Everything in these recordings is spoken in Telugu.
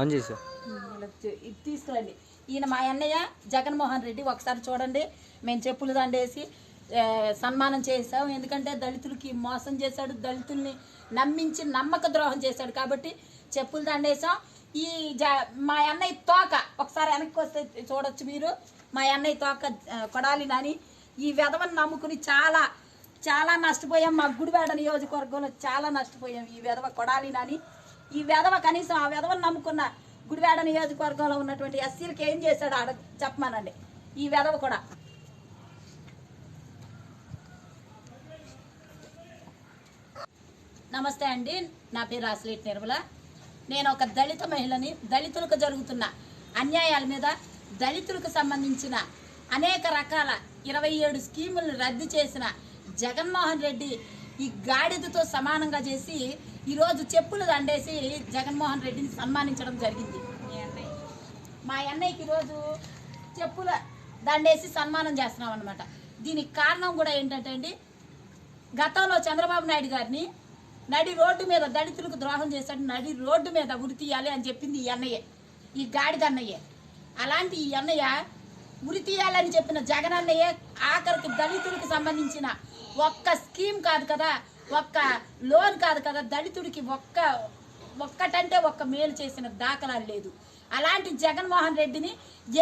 ఆన్ చేసా. ఇది తీసుకురండి. ఈయన మా అన్నయ్య జగన్మోహన్ రెడ్డి ఒకసారి చూడండి. మేము చెప్పులు దండేసి సన్మానం చేసాం ఎందుకంటే దళితులకి మోసం చేశాడు దళితుల్ని నమ్మించి నమ్మక ద్రోహం చేశాడు కాబట్టి చెప్పులు దండేసాం ఈ జ మా అన్నయ్య తోక ఒకసారి వెనక్కి వస్తే చూడొచ్చు మీరు. మా అన్నయ్య తోక కొడాలి నాని. ఈ విధవని నమ్ముకుని చాలా చాలా నష్టపోయాం. మా గుడివాడ నియోజకవర్గంలో చాలా నష్టపోయాం ఈ విధవ కొడాలి నాని. ఈ వెధవ కనీసం ఆ విధవని నమ్ముకున్న గుడివాడ నియోజకవర్గంలో ఉన్నటువంటి ఎస్సీలకి ఏం చేశాడు ఆడ చెప్పమానండి. ఈ వెధవ కూడా. నమస్తే అండి. నా పేరు అసలేట్ నిర్మల. నేను ఒక దళిత మహిళని దళితులకు జరుగుతున్న అన్యాయాల మీద దళితులకు సంబంధించిన అనేక రకాల ఇరవై ఏడు స్కీములను రద్దు చేసిన జగన్మోహన్ రెడ్డి ఈ గాడిదతో సమానంగా చేసి ఈరోజు చెప్పులు దండేసి జగన్మోహన్ రెడ్డిని సన్మానించడం జరిగింది. మా అన్నయ్యకి ఈరోజు చెప్పుల దండేసి సన్మానం చేస్తున్నాం అనమాట దీనికి కారణం కూడా ఏంటంటే అండి గతంలో చంద్రబాబు నాయుడు గారిని నడి రోడ్డు మీద దళితులకు ద్రోహం చేశాడు నడి రోడ్డు మీద ఉరి తీయాలి అని చెప్పింది ఈ అన్నయ్య ఈ గాడిద అన్నయ్య. అలాంటి ఈ అన్నయ్య ఉరి తీయాలని చెప్పిన జగన్ అన్నయ్య ఆఖరికి దళితులకు సంబంధించిన ఒక్క స్కీమ్ కాదు కదా ఒక్క లోన్ కాదు కదా దళితుడికి ఒక్క ఒక్కటంటే ఒక్క మేలు చేసిన దాఖలాలు లేదు. అలాంటి జగన్మోహన్ రెడ్డిని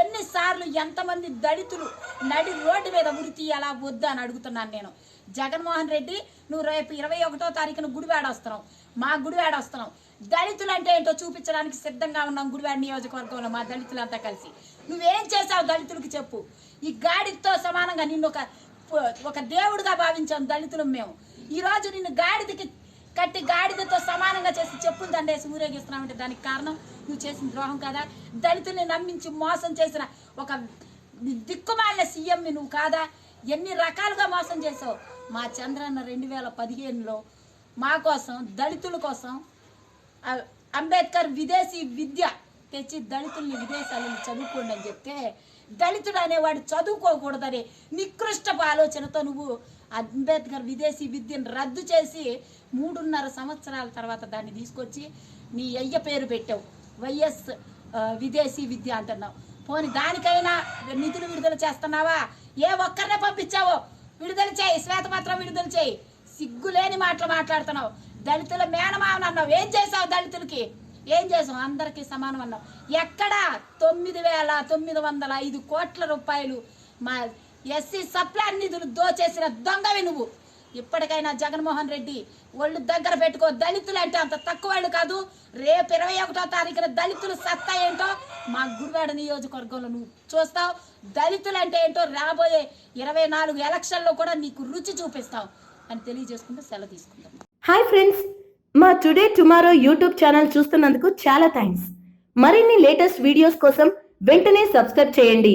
ఎన్నిసార్లు ఎంతమంది దళితులు నడి రోడ్డు మీద ఉరి తీయాలా వద్దు అని అడుగుతున్నాను నేను. జగన్మోహన్ రెడ్డి నువ్వు రేపు ఇరవై ఒకటో తారీఖున గుడివాడ వస్తున్నావు. మా గుడివాడ వస్తున్నావు. దళితులు అంటే ఏంటో చూపించడానికి సిద్ధంగా ఉన్నాం గుడివాడ నియోజకవర్గంలో మా దళితులంతా కలిసి. నువ్వేం చేసావు దళితులకి చెప్పు. ఈ గాడితో సమానంగా నిన్ను ఒక ఒక దేవుడిగా భావించాం దళితులం మేము. ఈ రోజు నిన్ను గాడిదకి కట్టి గాడిదతో సమానంగా చేసి చెప్పులు దండేసి ఊరేగిస్తున్నామంటే దానికి కారణం నువ్వు చేసిన ద్రోహం కదా? దళితుల్ని నమ్మించి మోసం చేసిన ఒక దిక్కుమాలిన సీఎం నువ్వు కాదా? ఎన్ని రకాలుగా మోసం చేసావు మా చంద్రన్న రెండు వేల పదిహేనులో మా కోసం దళితుల కోసం అంబేద్కర్ విదేశీ విద్య తెచ్చి దళితుల్ని విదేశాలను చదువుకోండి అని చెప్తే దళితుడు అనేవాడు చదువుకోకూడదని నికృష్టపు ఆలోచనతో నువ్వు అంబేద్కర్ విదేశీ విద్యను రద్దు చేసి మూడున్నర సంవత్సరాల తర్వాత దాన్ని తీసుకొచ్చి నీ అయ్య పేరు పెట్టావు. వైఎస్ విదేశీ విద్య అంటున్నావు. పోని దానికైనా నిధులు విడుదల చేస్తున్నావా? ఏ ఒక్కరినే పంపించావో? విడుదల చేయి శ్వేతపత్రం విడుదల చేయి. సిగ్గులేని మాటలు మాట్లాడుతున్నావు. దళితుల మేనమావని అన్నావు. ఏం చేసావు దళితులకి? ఏం చేసావు అందరికీ సమానం అన్నావు. ఎక్కడా తొమ్మిది వేల తొమ్మిది వందల ఐదు కోట్ల రూపాయలు మా ఎస్సీ సప్లాన్ నిధులు దోచేసిన దొంగవి నువ్వు. ఇప్పటికైనా జగన్మోహన్ రెడ్డి ఒళ్ళు దగ్గర పెట్టుకో దళితులు అంటే అంత తక్కువ వాళ్ళు కాదు. రేపు ఇరవై ఒకటో తారీఖున దళితులు సత్తా ఏంటో మా గురువాడ నియోజకవర్గంలో నువ్వు చూస్తావు. దళితులు అంటే ఏంటో రాబోయే ఇరవై నాలుగు ఎలక్షన్లో కూడా నీకు రుచి చూపిస్తావు అని తెలియజేసుకుంటూ సెలవు తీసుకుంటాం హాయ్ ఫ్రెండ్స్ మా టుడే టుమారో యూట్యూబ్ ఛానల్ చూస్తున్నందుకు చాలా థ్యాంక్స్. మరిన్ని లేటెస్ట్ వీడియోస్ కోసం వెంటనే సబ్స్క్రైబ్ చేయండి.